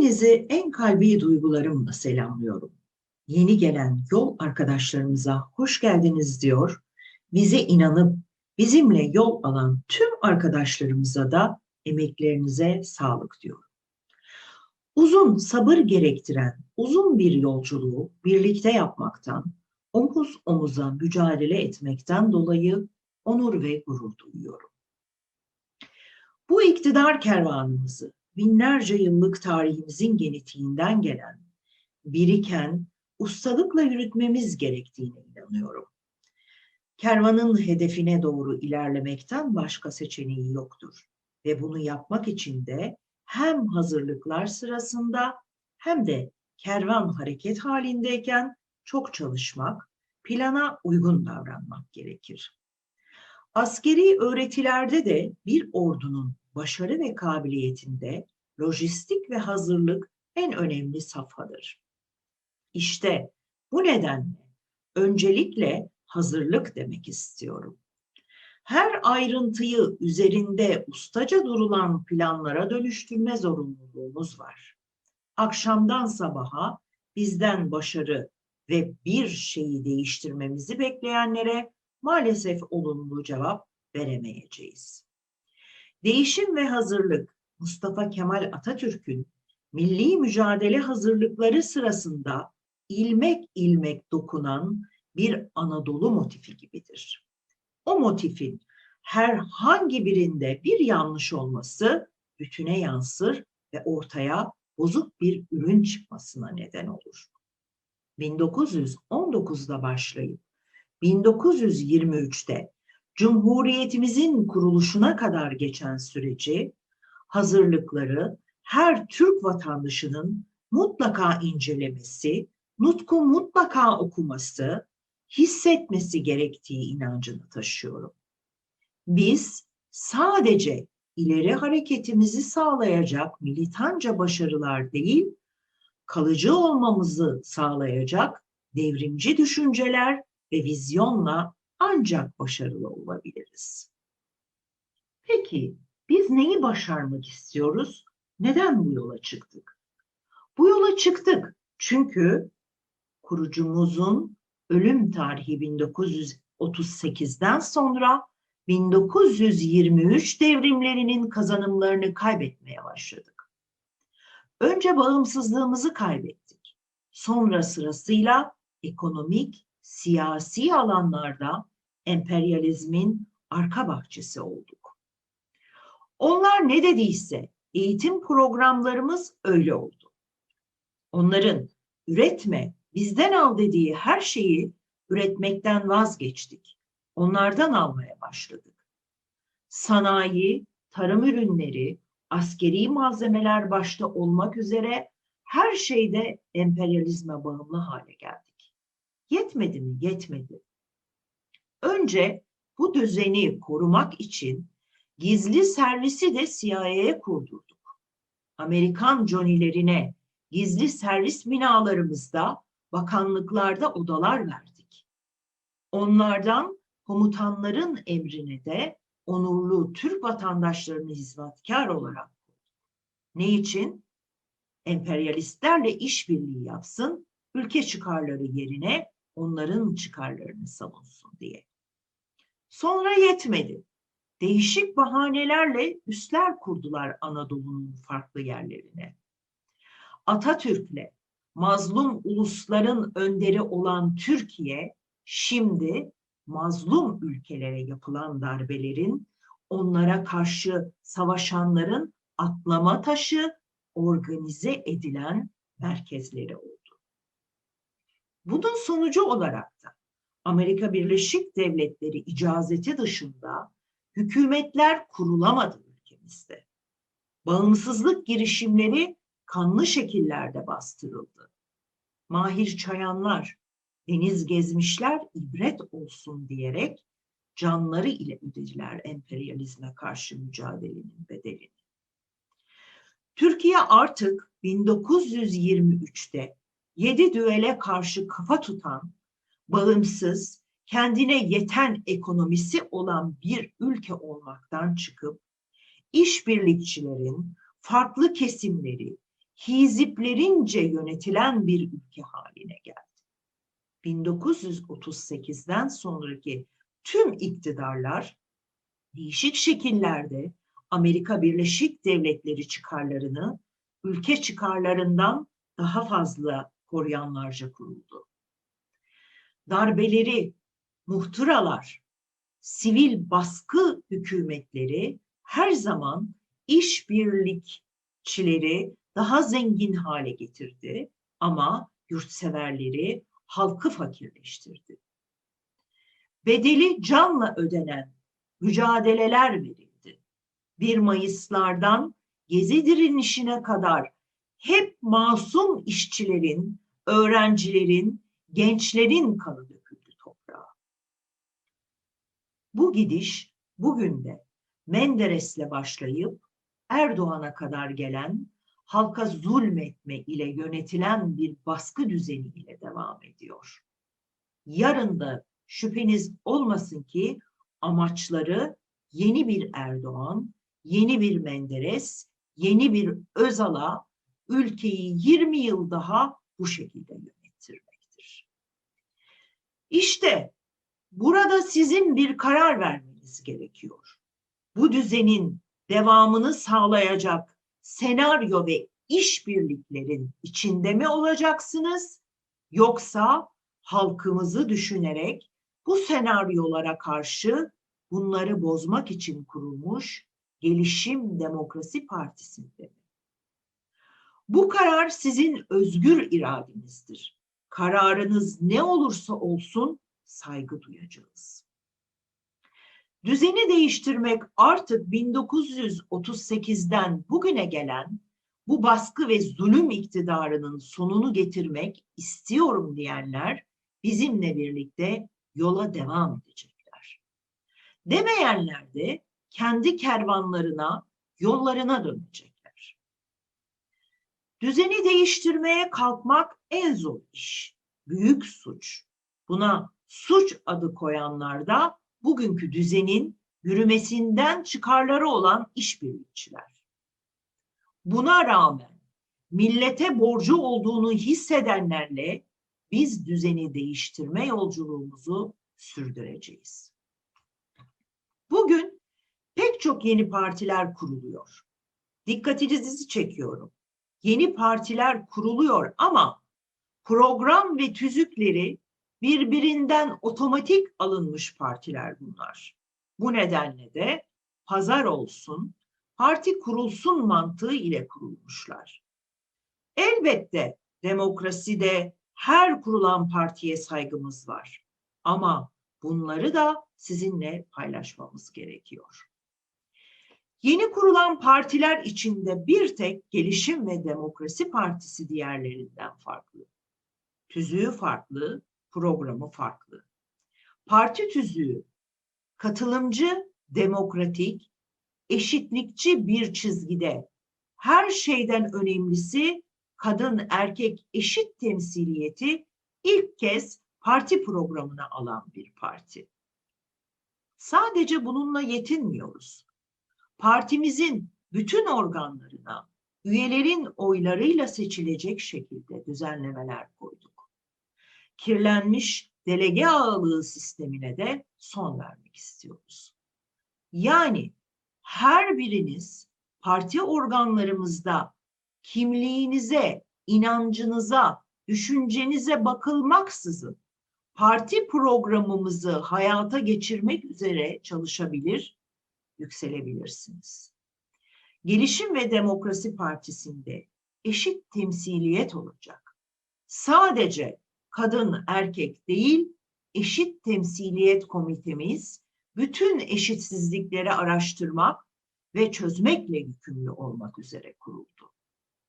Hepinizi en kalbi duygularımla selamlıyorum. Yeni gelen yol arkadaşlarımıza hoş geldiniz diyor. Bize inanıp bizimle yol alan tüm arkadaşlarımıza da emeklerinize sağlık diyorum. Uzun sabır gerektiren uzun bir yolculuğu birlikte yapmaktan, omuz omuza mücadele etmekten dolayı onur ve gurur duyuyorum. Bu iktidar kervanımızı binlerce yıllık tarihimizin genetiğinden gelen, biriken, ustalıkla yürütmemiz gerektiğine inanıyorum. Kervanın hedefine doğru ilerlemekten başka seçeneği yoktur ve bunu yapmak için de hem hazırlıklar sırasında hem de kervan hareket halindeyken çok çalışmak, plana uygun davranmak gerekir. Askeri öğretilerde de bir ordunun başarı ve kabiliyetinde lojistik ve hazırlık en önemli safhadır. İşte bu nedenle öncelikle hazırlık demek istiyorum. Her ayrıntıyı üzerinde ustaca durulan planlara dönüştürme zorunluluğumuz var. Akşamdan sabaha bizden başarı ve bir şeyi değiştirmemizi bekleyenlere maalesef olumlu cevap veremeyeceğiz. Değişim ve hazırlık Mustafa Kemal Atatürk'ün milli mücadele hazırlıkları sırasında ilmek ilmek dokunan bir Anadolu motifi gibidir. O motifin herhangi birinde bir yanlış olması bütüne yansır ve ortaya bozuk bir ürün çıkmasına neden olur. 1919'da başlayıp 1923'te Cumhuriyetimizin kuruluşuna kadar geçen süreci, hazırlıkları her Türk vatandaşının mutlaka incelemesi, nutku mutlaka okuması, hissetmesi gerektiği inancını taşıyorum. Biz sadece ileri hareketimizi sağlayacak militanca başarılar değil, kalıcı olmamızı sağlayacak devrimci düşünceler ve vizyonla ancak başarılı olabiliriz. Peki biz neyi başarmak istiyoruz? Neden bu yola çıktık? Bu yola çıktık çünkü kurucumuzun ölüm tarihi 1938'den sonra 1923 devrimlerinin kazanımlarını kaybetmeye başladık. Önce bağımsızlığımızı kaybettik. Sonra sırasıyla ekonomik, siyasi alanlarda emperyalizmin arka bahçesi olduk. Onlar ne dediyse eğitim programlarımız öyle oldu. Onların üretme, bizden al dediği her şeyi üretmekten vazgeçtik. Onlardan almaya başladık. Sanayi, tarım ürünleri, askeri malzemeler başta olmak üzere her şeyde emperyalizme bağımlı hale geldik. Yetmedi mi? Yetmedi. Önce bu düzeni korumak için gizli servisi de CIA'ye kurdurduk. Amerikan Johnny'lerine gizli servis binalarımızda, bakanlıklarda odalar verdik. Onlardan komutanların emrine de onurlu Türk vatandaşlarını hizmetkar olarak. Ne için? Emperyalistlerle işbirliği yapsın, ülke çıkarları yerine onların çıkarlarını savunsun diye. Sonra yetmedi. Değişik bahanelerle üsler kurdular Anadolu'nun farklı yerlerine. Atatürk'le mazlum ulusların önderi olan Türkiye şimdi mazlum ülkelere yapılan darbelerin onlara karşı savaşanların atlama taşı organize edilen merkezleri oldu. Bunun sonucu olarak da Amerika Birleşik Devletleri icazeti dışında hükümetler kurulamadı ülkemizde. Bağımsızlık girişimleri kanlı şekillerde bastırıldı. Mahir çayanlar, deniz gezmişler ibret olsun diyerek canları ile ödediler emperyalizme karşı mücadelenin bedelini. Türkiye artık 1923'te yedi düele karşı kafa tutan bağımsız, kendine yeten ekonomisi olan bir ülke olmaktan çıkıp işbirlikçilerin farklı kesimleri hiziplerince yönetilen bir ülke haline geldi. 1938'den sonraki tüm iktidarlar değişik şekillerde Amerika Birleşik Devletleri çıkarlarını ülke çıkarlarından daha fazla koruyanlarca kuruldu. Darbeleri, muhtıralar, sivil baskı hükümetleri her zaman işbirlikçileri daha zengin hale getirdi ama yurtseverleri halkı fakirleştirdi. Bedeli canla ödenen mücadeleler verildi. 1 Mayıslardan Gezi direnişine kadar hep masum işçilerin, öğrencilerin, gençlerin kanı döküldü toprağa. Bu gidiş bugün de Menderes'le başlayıp Erdoğan'a kadar gelen halka zulmetme ile yönetilen bir baskı düzeni ile devam ediyor. Yarın da şüpheniz olmasın ki amaçları yeni bir Erdoğan, yeni bir Menderes, yeni bir Özal'a ülkeyi 20 yıl daha bu şekilde yönettirmektir. İşte burada sizin bir karar vermeniz gerekiyor. Bu düzenin devamını sağlayacak senaryo ve işbirliklerin içinde mi olacaksınız yoksa halkımızı düşünerek bu senaryolara karşı bunları bozmak için kurulmuş Gelişim Demokrasi Partisi'nde mi? Bu karar sizin özgür iradenizdir. Kararınız ne olursa olsun saygı duyacağız. Düzeni değiştirmek artık 1938'den bugüne gelen bu baskı ve zulüm iktidarının sonunu getirmek istiyorum diyenler bizimle birlikte yola devam edecekler. Demeyenler de kendi kervanlarına, yollarına dönecekler. Düzeni değiştirmeye kalkmak en zor iş, büyük suç. Buna suç adı koyanlar da bugünkü düzenin yürümesinden çıkarları olan işbirlikçiler. Buna rağmen millete borcu olduğunu hissedenlerle biz düzeni değiştirme yolculuğumuzu sürdüreceğiz. Bugün pek çok yeni partiler kuruluyor. Dikkatinizi çekiyorum. Yeni partiler kuruluyor ama program ve tüzükleri birbirinden otomatik alınmış partiler bunlar. Bu nedenle de pazar olsun, parti kurulsun mantığı ile kurulmuşlar. Elbette demokraside her kurulan partiye saygımız var. Ama bunları da sizinle paylaşmamız gerekiyor. Yeni kurulan partiler içinde bir tek Gelişim ve Demokrasi Partisi diğerlerinden farklı. Tüzüğü farklı, programı farklı. Parti tüzüğü katılımcı, demokratik, eşitlikçi bir çizgide her şeyden önemlisi kadın erkek eşit temsiliyeti ilk kez parti programına alan bir parti. Sadece bununla yetinmiyoruz. Partimizin bütün organlarına üyelerin oylarıyla seçilecek şekilde düzenlemeler koyduk. Kirlenmiş delege ağalığı sistemine de son vermek istiyoruz. Yani her biriniz parti organlarımızda kimliğinize, inancınıza, düşüncenize bakılmaksızın parti programımızı hayata geçirmek üzere çalışabilir, yükselebilirsiniz. Gelişim ve Demokrasi Partisi'nde eşit temsiliyet olacak. Sadece kadın erkek değil, eşit temsiliyet komitemiz bütün eşitsizlikleri araştırmak ve çözmekle yükümlü olmak üzere kuruldu.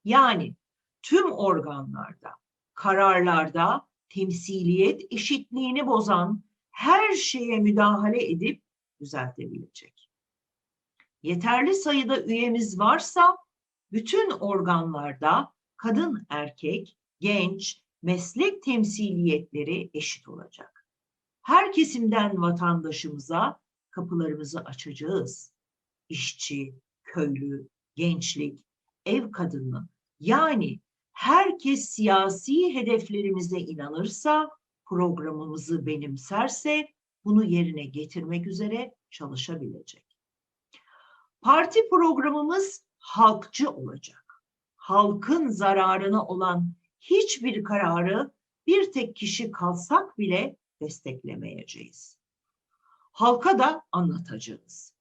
Yani tüm organlarda, kararlarda temsiliyet eşitliğini bozan her şeye müdahale edip düzeltebilecek. Yeterli sayıda üyemiz varsa bütün organlarda kadın erkek, genç, meslek temsiliyetleri eşit olacak. Her kesimden vatandaşımıza kapılarımızı açacağız. İşçi, köylü, gençlik, ev kadını, Yani herkes siyasi hedeflerimize inanırsa, programımızı benimserse bunu yerine getirmek üzere çalışabilecek. Parti programımız halkçı olacak. Halkın zararına olan hiçbir kararı bir tek kişi kalsak bile desteklemeyeceğiz. Halka da anlatacağız.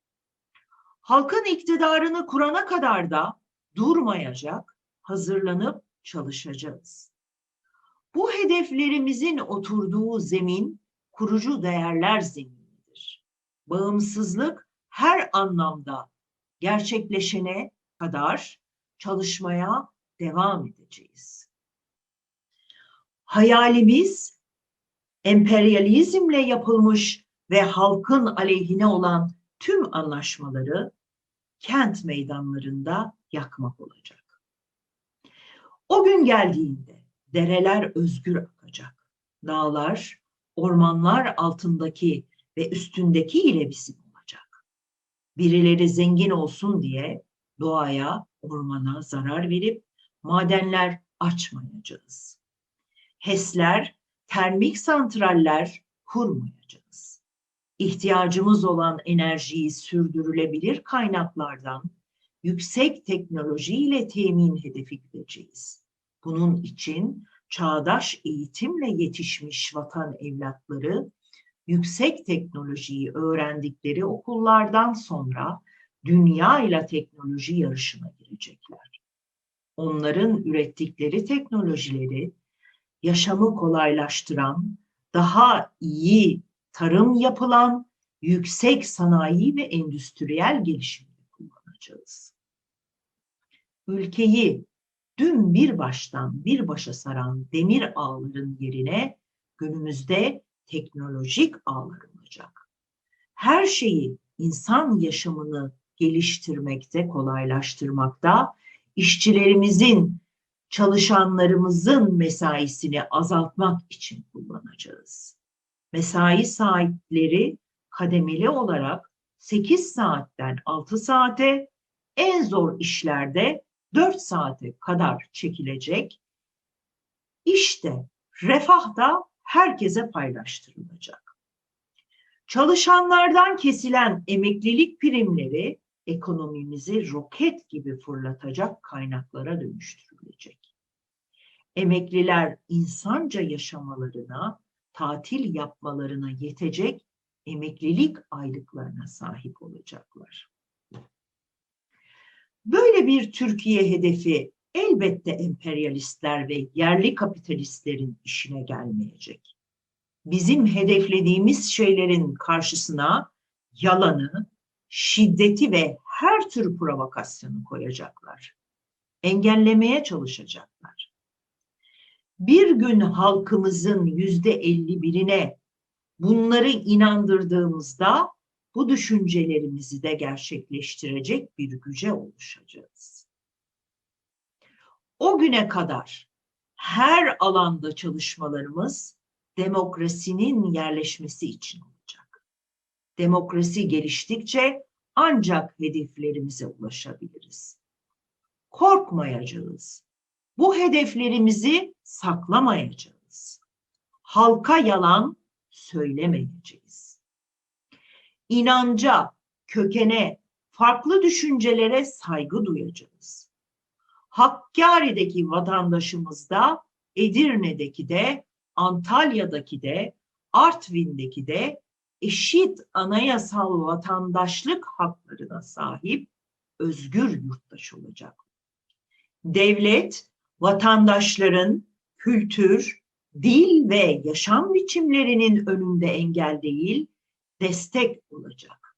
Halkın iktidarını kurana kadar da durmayacak, hazırlanıp çalışacağız. Bu hedeflerimizin oturduğu zemin kurucu değerler zeminidir. Bağımsızlık her anlamda gerçekleşene kadar çalışmaya devam edeceğiz. Hayalimiz emperyalizmle yapılmış ve halkın aleyhine olan tüm anlaşmaları kent meydanlarında yakmak olacak. O gün geldiğinde dereler özgür akacak. Dağlar, ormanlar altındaki ve üstündeki ile bizim olacak. Birileri zengin olsun diye doğaya, ormana zarar verip madenler açmayacağız. HES'ler, termik santraller kurmayacağız. İhtiyacımız olan enerjiyi sürdürülebilir kaynaklardan yüksek teknolojiyle temin hedefi gideceğiz. Bunun için çağdaş eğitimle yetişmiş vatan evlatları yüksek teknolojiyi öğrendikleri okullardan sonra dünya ile teknoloji yarışına girecekler. Onların ürettikleri teknolojileri yaşamı kolaylaştıran, daha iyi tarım yapılan, yüksek sanayi ve endüstriyel gelişimde kullanacağız. Ülkeyi dün bir baştan bir başa saran demir ağların yerine günümüzde teknolojik ağlar olacak. Her şeyi insan yaşamını geliştirmekte, kolaylaştırmakta, işçilerimizin, çalışanlarımızın mesaisini azaltmak için kullanacağız. Mesai saatleri kademeli olarak 8 saatten 6 saate, en zor işlerde 4 saate kadar çekilecek. İşte refah da herkese paylaştırılacak. Çalışanlardan kesilen emeklilik primleri ekonomimizi roket gibi fırlatacak kaynaklara dönüştürülecek. Emekliler insanca yaşamalarına, tatil yapmalarına yetecek emeklilik aylıklarına sahip olacaklar. Böyle bir Türkiye hedefi elbette emperyalistler ve yerli kapitalistlerin işine gelmeyecek. Bizim hedeflediğimiz şeylerin karşısına yalanı, şiddeti ve her tür provokasyonu koyacaklar. Engellemeye çalışacaklar. Bir gün halkımızın yüzde elli birine bunları inandırdığımızda bu düşüncelerimizi de gerçekleştirecek bir güce oluşacağız. O güne kadar her alanda çalışmalarımız demokrasinin yerleşmesi için olacak. Demokrasi geliştikçe ancak hedeflerimize ulaşabiliriz. Korkmayacağız. Bu hedeflerimizi saklamayacağız. Halka yalan söylemeyeceğiz. İnanca, kökene, farklı düşüncelere saygı duyacağız. Hakkari'deki vatandaşımız da, Edirne'deki de, Antalya'daki de, Artvin'deki de eşit anayasal vatandaşlık haklarına sahip özgür yurttaş olacak. Devlet vatandaşların kültür, dil ve yaşam biçimlerinin önünde engel değil, destek olacak.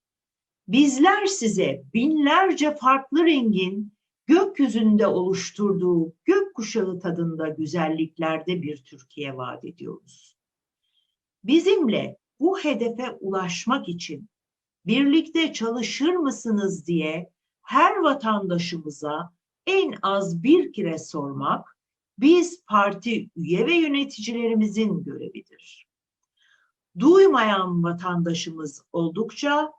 Bizler size binlerce farklı rengin gökyüzünde oluşturduğu gökkuşağı tadında güzelliklerde bir Türkiye vaat ediyoruz. Bizimle bu hedefe ulaşmak için birlikte çalışır mısınız diye her vatandaşımıza en az bir kere sormak biz parti üye ve yöneticilerimizin görevidir. Duymayan vatandaşımız oldukça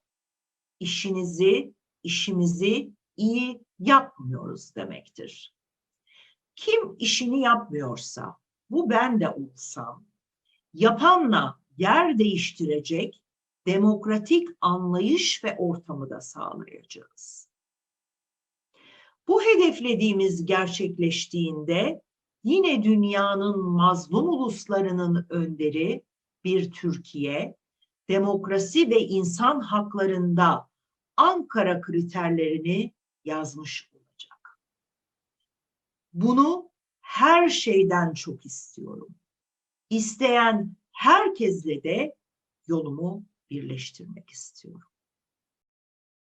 işinizi, işimizi iyi yapmıyoruz demektir. Kim işini yapmıyorsa, bu ben de olsam, yapanla yer değiştirecek demokratik anlayış ve ortamı da sağlayacağız. Bu hedeflediğimiz gerçekleştiğinde yine dünyanın mazlum uluslarının önderi bir Türkiye, demokrasi ve insan haklarında Ankara kriterlerini yazmış olacak. Bunu her şeyden çok istiyorum. İsteyen herkesle de yolumu birleştirmek istiyorum.